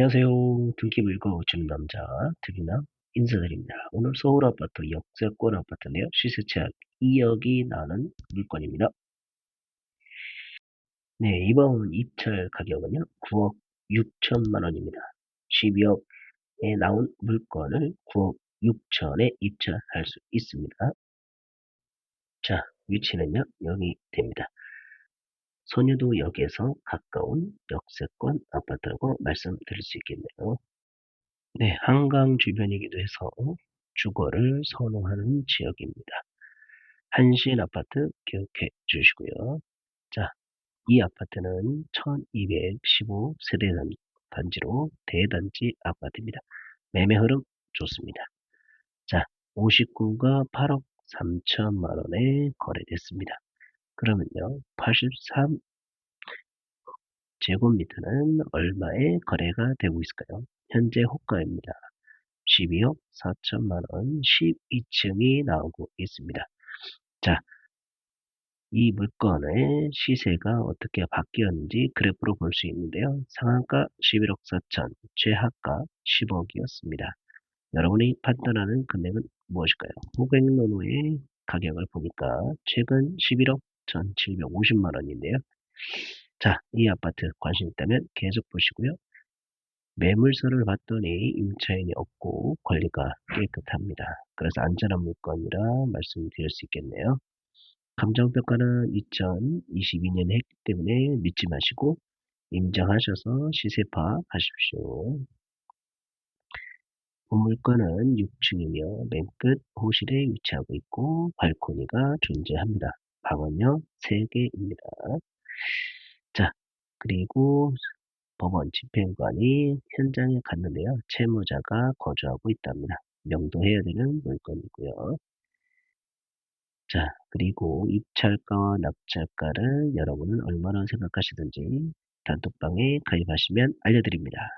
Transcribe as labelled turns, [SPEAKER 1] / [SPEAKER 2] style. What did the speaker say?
[SPEAKER 1] 안녕하세요. 등기부 읽어주는 남자 드리나 인사드립니다. 오늘 서울 아파트 역세권 아파트인데요. 시세 제약 2억이 나는 물건입니다. 네, 이번 입찰 가격은요. 9억 6천만 원입니다. 12억에 나온 물건을 9억 6천에 입찰할 수 있습니다. 자, 위치는요. 여기 됩니다. 소녀도역에서 가까운 역세권 아파트라고 말씀드릴 수 있겠네요. 네, 한강 주변이기도 해서 주거를 선호하는 지역입니다. 한신 아파트 기억해 주시고요. 자, 이 아파트는 1215세대 단지로 대단지 아파트입니다. 매매 흐름 좋습니다. 자, 59가 8억 3천만 원에 거래됐습니다. 그러면요, 83 제곱미터는 얼마에 거래가 되고 있을까요? 현재 호가입니다. 12억 4천만 원 12층이 나오고 있습니다. 자, 이 물건의 시세가 어떻게 바뀌었는지 그래프로 볼 수 있는데요. 상한가 11억 4천, 최하가 10억이었습니다. 여러분이 판단하는 금액은 무엇일까요? 호갱노노의 가격을 보니까 최근 11억 1,750만 원인데요. 자, 이 아파트 관심 있다면 계속 보시고요. 매물서를 봤더니 임차인이 없고 관리가 깨끗합니다. 그래서 안전한 물건이라 말씀드릴 수 있겠네요. 감정평가는 2022년에 했기 때문에 믿지 마시고 인정하셔서 시세 파하십시오. 건물권은 6층이며 맨 끝 호실에 위치하고 있고 발코니가 존재합니다. 방은요 3개입니다. 자 그리고 법원 집행관이 현장에 갔는데요. 채무자가 거주하고 있답니다. 명도해야 되는 물건이고요. 자, 그리고 입찰가와 납찰가를 여러분은 얼마나 생각하시든지 단톡방에 가입하시면 알려드립니다.